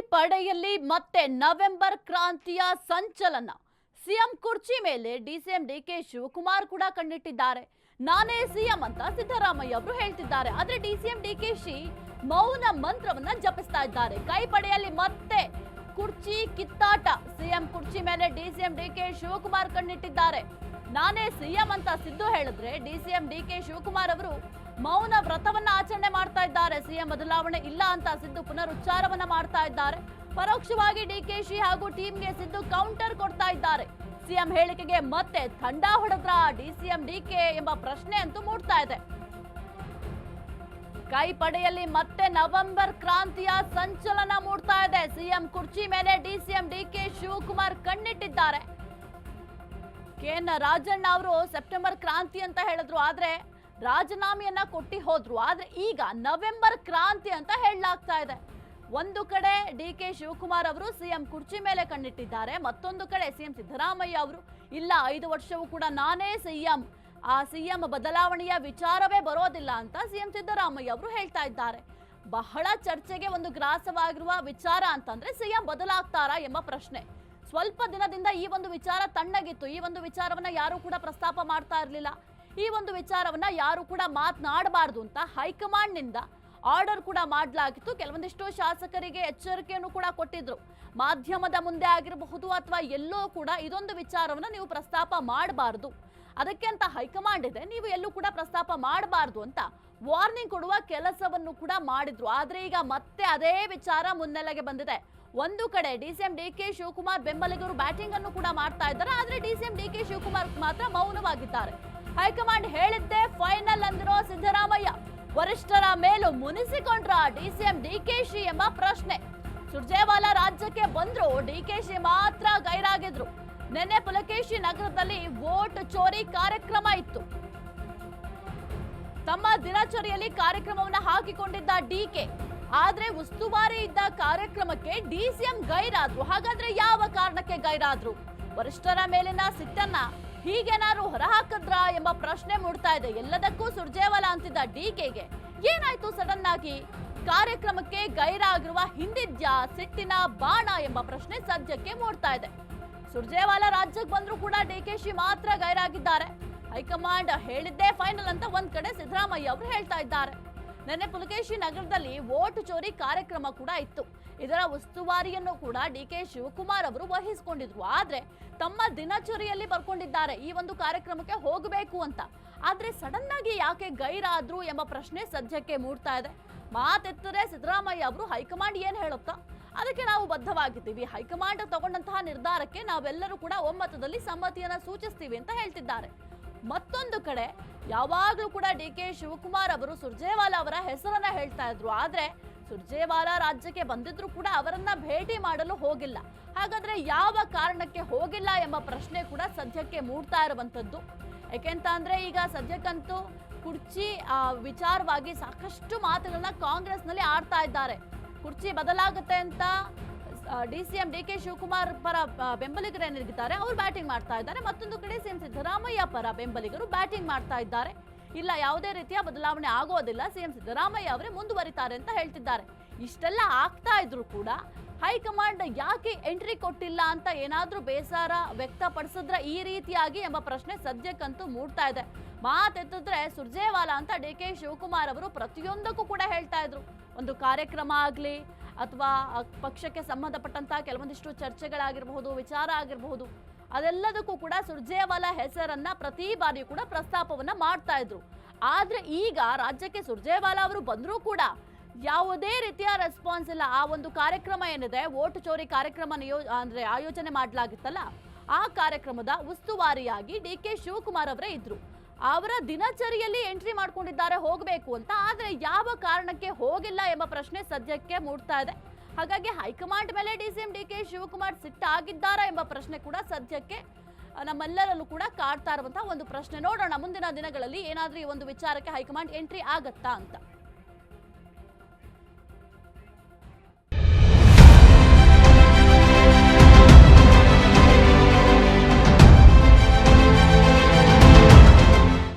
ಪಡೆಯಲ್ಲಿ ಮತ್ತೆ ನವೆಂಬರ್ ಕ್ರಾಂತಿಯ ಸಂಚಲನ. ಸಿಎಂ ಕುರ್ಚಿ ಮೇಲೆ ಡಿಸಿಎಂ ಡಿಕೆ ಶಿವಕುಮಾರ್ ಕೂಡ ಕಣ್ಣಿಟ್ಟಿದ್ದಾರೆ. ನಾನೇ ಸಿಎಂ ಅಂತ ಸಿದ್ದರಾಮಯ್ಯ ಅವರು ಹೇಳ್ತಿದ್ದಾರೆ. ಆದ್ರೆ ಡಿಸಿಎಂ ಡಿಕೆಶಿ ಮೌನ ಮಂತ್ರವನ್ನ ಜಪಿಸ್ತಾ ಇದ್ದಾರೆ. ಕೈ ಪಡೆಯಲ್ಲಿ ಮತ್ತೆ ಕುರ್ಚಿ ಕಿತ್ತಾಟ. ಸಿಎಂ ಕುರ್ಚಿ ಮೇಲೆ ಡಿಸಿಎಂ ಡಿಕೆ ಶಿವಕುಮಾರ್ ಕಣ್ಣಿಟ್ಟಿದ್ದಾರೆ. ನಾನೇ ಸಿಎಂ ಅಂತ ಸಿದ್ದು ಹೇಳಿದ್ರೆ ಡಿಸಿಎಂ ಡಿಕೆ ಶಿವಕುಮಾರ್ ಅವರು ಮೌನ ವ್ರತವನ್ನ ಆಚರಣೆ ಮಾಡ್ತಾ ಇದ್ದಾರೆ. ಸಿಎಂ ಬದಲಾವಣೆ ಇಲ್ಲ ಅಂತ ಸಿದ್ದು ಪುನರುಚ್ಚಾರವನ್ನ ಮಾಡ್ತಾ ಇದ್ದಾರೆ. ಪರೋಕ್ಷವಾಗಿ ಡಿಕೆಶಿ ಹಾಗೂ ಟೀಮ್ಗೆ ಸಿದ್ದು ಕೌಂಟರ್ ಕೊಡ್ತಾ ಇದ್ದಾರೆ. ಸಿಎಂ ಹೇಳಿಕೆಗೆ ಮತ್ತೆ ಥಂಡ ಹೊಡೆದ್ರ ಡಿಸಿಎಂ ಡಿಕೆ ಎಂಬ ಪ್ರಶ್ನೆ ಅಂತೂ ಮೂಡ್ತಾ ಇದೆ. ಕೈ ಪಡೆಯಲ್ಲಿ ಮತ್ತೆ ನವೆಂಬರ್ ಕ್ರಾಂತಿಯ ಸಂಚಲನ ಮೂಡ್ತಾ ಇದೆ. ಸಿಎಂ ಕುರ್ಚಿ ಮೇಲೆ ಡಿಸಿಎಂ ಡಿಕೆ ಶಿವಕುಮಾರ್ ಕಣ್ಣಿಟ್ಟಿದ್ದಾರೆ. ಕೆಎನ್ ರಾಜಣ್ಣ ಅವರು ಸೆಪ್ಟೆಂಬರ್ ಕ್ರಾಂತಿ ಅಂತ ಹೇಳಿದ್ರು. ಆದ್ರೆ ರಾಜೀನಾಮೆಯನ್ನ ಕೊಟ್ಟಿ ಹೋದ್ರು. ಆದ್ರೆ ಈಗ ನವೆಂಬರ್ ಕ್ರಾಂತಿ ಅಂತ ಹೇಳಲಾಗ್ತಾ ಇದೆ. ಒಂದು ಕಡೆ ಡಿ ಕೆ ಶಿವಕುಮಾರ್ ಅವರು ಸಿಎಂ ಕುರ್ಚಿ ಮೇಲೆ ಕಣ್ಣಿಟ್ಟಿದ್ದಾರೆ. ಮತ್ತೊಂದು ಕಡೆ ಸಿಎಂ ಸಿದ್ದರಾಮಯ್ಯ ಅವರು, ಇಲ್ಲ, ಐದು ವರ್ಷವೂ ಕೂಡ ನಾನೇ ಸಿಎಂ. ಆ ಸಿಎಂ ಬದಲಾವಣೆಯ ವಿಚಾರವೇ ಬರೋದಿಲ್ಲ ಅಂತ ಸಿಎಂ ಸಿದ್ದರಾಮಯ್ಯ ಅವರು ಹೇಳ್ತಾ ಇದ್ದಾರೆ. ಬಹಳ ಚರ್ಚೆಗೆ ಒಂದು ಗ್ರಾಸವಾಗಿರುವ ವಿಚಾರ ಅಂತಂದ್ರೆ ಸಿಎಂ ಬದಲಾಗ್ತಾರಾ ಎಂಬ ಪ್ರಶ್ನೆ. ಸ್ವಲ್ಪ ದಿನದಿಂದ ಈ ಒಂದು ವಿಚಾರ ತಣ್ಣಗಿತ್ತು. ಈ ಒಂದು ವಿಚಾರವನ್ನ ಯಾರು ಕೂಡ ಪ್ರಸ್ತಾಪ ಮಾಡ್ತಾ ಇರಲಿಲ್ಲ. ಈ ಒಂದು ವಿಚಾರವನ್ನ ಯಾರು ಕೂಡ ಮಾತನಾಡಬಾರ್ದು ಅಂತ ಹೈಕಮಾಂಡ್ನಿಂದ ಆರ್ಡರ್ ಕೂಡ ಮಾಡಲಾಗಿತ್ತು. ಕೆಲವೊಂದಿಷ್ಟು ಶಾಸಕರಿಗೆ ಎಚ್ಚರಿಕೆಯನ್ನು ಕೂಡ ಕೊಟ್ಟಿದ್ರು. ಮಾಧ್ಯಮದ ಮುಂದೆ ಆಗಿರಬಹುದು ಅಥವಾ ಎಲ್ಲೋ ಕೂಡ ಇದೊಂದು ವಿಚಾರವನ್ನ ನೀವು ಪ್ರಸ್ತಾಪ ಮಾಡಬಾರ್ದು. ಅದಕ್ಕೆ ಅಂತ ಹೈಕಮಾಂಡ್ ಇದೆ, ನೀವು ಎಲ್ಲೂ ಕೂಡ ಪ್ರಸ್ತಾಪ ಮಾಡಬಾರ್ದು ಅಂತ ವಾರ್ನಿಂಗ್ ಕೊಡುವ ಕೆಲಸವನ್ನು ಕೂಡ ಮಾಡಿದ್ರು. ಆದ್ರೆ ಈಗ ಮತ್ತೆ ಅದೇ ವಿಚಾರ ಮುನ್ನೆಲೆಗೆ ಬಂದಿದೆ. ಒಂದು ಕಡೆ ಡಿಸಿಎಂ ಡಿ ಕೆ ಶಿವಕುಮಾರ್ ಬೆಂಬಲಿಗರು ಬ್ಯಾಟಿಂಗ್ ಅನ್ನು ಕೂಡ ಮಾಡ್ತಾ ಇದ್ದಾರೆ. ಆದ್ರೆ ಡಿಸಿಎಂ ಡಿ ಕೆ ಶಿವಕುಮಾರ್ ಮಾತ್ರ ಮೌನವಾಗಿದ್ದಾರೆ. ಹೈಕಮಾಂಡ್ ಹೇಳಿದ್ದೆ ಫೈನಲ್ ಅಂದಿರೋ ಸಿದ್ದರಾಮಯ್ಯ. ವರಿಷ್ಠರ ಮೇಲೂ ಮುನಿಸಿಕೊಂಡ್ರ ಡಿಸಿಎಂ ಡಿಕೆಶಿ ಎಂಬ ಪ್ರಶ್ನೆ. ಸುರ್ಜೇವಾಲಾ ರಾಜ್ಯಕ್ಕೆ ಬಂದ್ರು ಶಿ ಮಾತ್ರ ಗೈರಾಗಿದ್ರು. ನಿನ್ನೆ ಪುಲಕೇಶಿ ನಗರದಲ್ಲಿ ವೋಟ್ ಚೋರಿ ಕಾರ್ಯಕ್ರಮ ಇತ್ತು. ತಮ್ಮ ದಿನಚರಿಯಲ್ಲಿ ಕಾರ್ಯಕ್ರಮವನ್ನು ಹಾಕಿಕೊಂಡಿದ್ದ ಡಿಕೆ ಆದ್ರೆ ಉಸ್ತುವಾರಿ ಇದ್ದ ಕಾರ್ಯಕ್ರಮಕ್ಕೆ ಡಿಸಿಎಂ ಗೈರಾದ್ರು. ಹಾಗಾದ್ರೆ ಯಾವ ಕಾರಣಕ್ಕೆ ಗೈರಾದ್ರು? ವರಿಷ್ಠರ ಮೇಲಿನ ಸಿಟ್ಟನ್ನ ಹೀಗೇನಾದ್ರು ಹೊರಹಾಕದ್ರ ಎಂಬ ಪ್ರಶ್ನೆ ಮೂಡ್ತಾ ಇದೆ. ಎಲ್ಲದಕ್ಕೂ ಸುರ್ಜೇವಾಲಾ ಅಂತಿದ್ದ ಡಿಕೆಗೆ ಏನಾಯ್ತು ಸಡನ್ ಆಗಿ ಕಾರ್ಯಕ್ರಮಕ್ಕೆ ಗೈರಾಗಿರುವ ಹಿಂದಿದ್ಯಾ ಸಿಟ್ಟಿನ ಬಾಣ ಎಂಬ ಪ್ರಶ್ನೆ ಸದ್ಯಕ್ಕೆ ಮೂಡ್ತಾ ಇದೆ. ಸುರ್ಜೇವಾಲ ರಾಜ್ಯಕ್ಕೆ ಬಂದ್ರು ಕೂಡ ಡಿಕೆಶಿ ಮಾತ್ರ ಗೈರಾಗಿದ್ದಾರೆ. ಹೈಕಮಾಂಡ್ ಹೇಳಿದ್ದೇ ಫೈನಲ್ ಅಂತ ಒಂದ್ ಕಡೆ ಸಿದ್ದರಾಮಯ್ಯ ಅವರು ಹೇಳ್ತಾ ಇದ್ದಾರೆ. ನಿನ್ನೆ ಪುಲಕೇಶಿ ನಗರದಲ್ಲಿ ವೋಟ್ ಚೋರಿ ಕಾರ್ಯಕ್ರಮ ಕೂಡ ಇತ್ತು. ಇದರ ಉಸ್ತುವಾರಿಯನ್ನು ಕೂಡ ಡಿ ಕೆ ಶಿವಕುಮಾರ್ ಅವರು ವಹಿಸಿಕೊಂಡಿದ್ರು. ಆದ್ರೆ ತಮ್ಮ ದಿನಚರಿಯಲ್ಲಿ ಬರ್ಕೊಂಡಿದ್ದಾರೆ ಈ ಒಂದು ಕಾರ್ಯಕ್ರಮಕ್ಕೆ ಹೋಗಬೇಕು ಅಂತ. ಆದ್ರೆ ಸಡನ್ ಆಗಿ ಯಾಕೆ ಗೈರಾದ್ರು ಎಂಬ ಪ್ರಶ್ನೆ ಸದ್ಯಕ್ಕೆ ಮೂಡ್ತಾ ಇದೆ. ಮಾತೆತ್ತರೆ ಸಿದ್ದರಾಮಯ್ಯ ಅವರು ಹೈಕಮಾಂಡ್ ಏನ್ ಹೇಳುತ್ತಾ? ಅದಕ್ಕೆ ನಾವು ಬದ್ಧವಾಗಿದ್ದೀವಿ. ಹೈಕಮಾಂಡ್ ತಗೊಂಡಂತಹ ನಿರ್ಧಾರಕ್ಕೆ ನಾವೆಲ್ಲರೂ ಕೂಡ ಒಮ್ಮತದಲ್ಲಿ ಸಮ್ಮತಿಯನ್ನ ಸೂಚಿಸ್ತೀವಿ ಅಂತ ಹೇಳ್ತಿದ್ದಾರೆ. ಮತ್ತೊಂದು ಕಡೆ ಯಾವಾಗಲೂ ಕೂಡ ಡಿ ಕೆ ಶಿವಕುಮಾರ್ ಅವರು ಸುರ್ಜೇವಾಲಾ ಅವರ ಹೆಸರನ್ನ ಹೇಳ್ತಾ ಇದ್ರು. ಆದ್ರೆ ಸುರ್ಜೇವಾಲಾ ರಾಜ್ಯಕ್ಕೆ ಬಂದಿದ್ರು ಕೂಡ ಅವರನ್ನ ಭೇಟಿ ಮಾಡಲು ಹೋಗಿಲ್ಲ. ಹಾಗಾದ್ರೆ ಯಾವ ಕಾರಣಕ್ಕೆ ಹೋಗಿಲ್ಲ ಎಂಬ ಪ್ರಶ್ನೆ ಕೂಡ ಸದ್ಯಕ್ಕೆ ಮೂಡ್ತಾ ಇರುವಂತದ್ದು ಯಾಕೆಂತ ಅಂದ್ರೆ ಈಗ ಸದ್ಯಕ್ಕಂತೂ ಕುರ್ಚಿ ಆ, ವಿಚಾರವಾಗಿ ಸಾಕಷ್ಟು ಮಾತುಗಳನ್ನ ಕಾಂಗ್ರೆಸ್ನಲ್ಲಿ ಆಡ್ತಾ ಇದ್ದಾರೆ. ಕುರ್ಚಿ ಬದಲಾಗುತ್ತೆ ಅಂತ D C M D K Shivakumar ಪರ ಬೆಂಬಲಿಗರೇನಿದ್ದಾರೆ ಬೆಂಬಲಿಗರು ಅವರು ಬ್ಯಾಟಿಂಗ್ ಮಾಡ್ತಾ ಇದ್ದಾರೆ. ಮತ್ತೊಂದು ಕಡೆ ಸಿಎಂ ಸಿದ್ದರಾಮಯ್ಯ ಪರ ಬೆಂಬಲಿಗರು ಬ್ಯಾಟಿಂಗ್ ಮಾಡ್ತಾ ಇದ್ದಾರೆ. ಇಲ್ಲ, ಯಾವುದೇ ರೀತಿಯ ಬದಲಾವಣೆ ಆಗೋದಿಲ್ಲ. ಸಿಎಂ ಸಿದ್ದರಾಮಯ್ಯ ಅವರೇ ಮುಂದುವರಿತಾರೆ ಅಂತ ಹೇಳ್ತಿದ್ದಾರೆ. ಇಷ್ಟೆಲ್ಲ ಆಗ್ತಾ ಇದ್ರು ಕೂಡ ಹೈಕಮಾಂಡ್ ಯಾಕೆ ಎಂಟ್ರಿ ಕೊಟ್ಟಿಲ್ಲ ಅಂತ ಏನಾದರೂ ಬೇಸರ ವ್ಯಕ್ತಪಡಿಸಿದ್ರೆ ಈ ರೀತಿಯಾಗಿ ಎಂಬ ಪ್ರಶ್ನೆ ಸದ್ಯಕ್ಕಂತೂ ಮೂಡ್ತಾ ಇದೆ. ಮಾತೆತ್ತಿದ್ರೆ ಸುರ್ಜೇವಾಲಾ ಅಂತ ಡಿ ಕೆ ಶಿವಕುಮಾರ್ ಅವರು ಪ್ರತಿಯೊಂದಕ್ಕೂ ಕೂಡ ಹೇಳ್ತಾ ಇದ್ರು. ಒಂದು ಕಾರ್ಯಕ್ರಮ ಆಗ್ಲಿ ಅಥವಾ ಪಕ್ಷಕ್ಕೆ ಸಂಬಂಧಪಟ್ಟಂತಹ ಕೆಲವೊಂದಿಷ್ಟು ಚರ್ಚೆಗಳಾಗಿರಬಹುದು, ವಿಚಾರ ಆಗಿರಬಹುದು, ಅದೆಲ್ಲದಕ್ಕೂ ಕೂಡ ಸುರ್ಜೇವಾಲಾ ಹೆಸರನ್ನ ಪ್ರತಿ ಬಾರಿಯೂ ಕೂಡ ಪ್ರಸ್ತಾಪವನ್ನ ಮಾಡ್ತಾ ಇದ್ರು. ಆದ್ರೆ ಈಗ ರಾಜ್ಯಕ್ಕೆ ಸುರ್ಜೇವಾಲಾ ಅವರು ಬಂದರೂ ಕೂಡ ಯಾವುದೇ ರೀತಿಯ ರೆಸ್ಪಾನ್ಸ್ ಇಲ್ಲ. ಆ ಒಂದು ಕಾರ್ಯಕ್ರಮ ಏನಿದೆ ವೋಟ್ ಚೋರಿ ಕಾರ್ಯಕ್ರಮ ನಿಯೋ, ಅಂದ್ರೆ ಆಯೋಜನೆ ಮಾಡಲಾಗಿತ್ತಲ್ಲ, ಆ ಕಾರ್ಯಕ್ರಮದ ಉಸ್ತುವಾರಿಯಾಗಿ ಡಿ ಕೆ ಶಿವಕುಮಾರ್ ಅವರೇ ಇದ್ರು. ಅವರ ದಿನಚರಿಯಲ್ಲಿ ಎಂಟ್ರಿ ಮಾಡ್ಕೊಂಡಿದ್ದಾರೆ, ಹೋಗಬೇಕು ಅಂತ. ಆದರೆ ಯಾವ ಕಾರಣಕ್ಕೆ ಹೋಗಿಲ್ಲ ಎಂಬ ಪ್ರಶ್ನೆ ಸದ್ಯಕ್ಕೆ ಮೂಡ್ತಾ ಇದೆ. ಹಾಗಾಗಿ ಹೈಕಮಾಂಡ್ ಮೇಲೆ D C M D K Shivakumar ಸಿಟ್ಟಾಗಿದ್ದಾರಾ ಎಂಬ ಪ್ರಶ್ನೆ ಕೂಡ ಸದ್ಯಕ್ಕೆ ನಮ್ಮೆಲ್ಲರಲ್ಲೂ ಕೂಡ ಕಾಡ್ತಾ ಇರುವಂತಹ ಒಂದು ಪ್ರಶ್ನೆ. ನೋಡೋಣ, ಮುಂದಿನ ದಿನಗಳಲ್ಲಿ ಏನಾದ್ರೂ ಈ ಒಂದು ವಿಚಾರಕ್ಕೆ ಹೈಕಮಾಂಡ್ ಎಂಟ್ರಿ ಆಗತ್ತಾ ಅಂತ.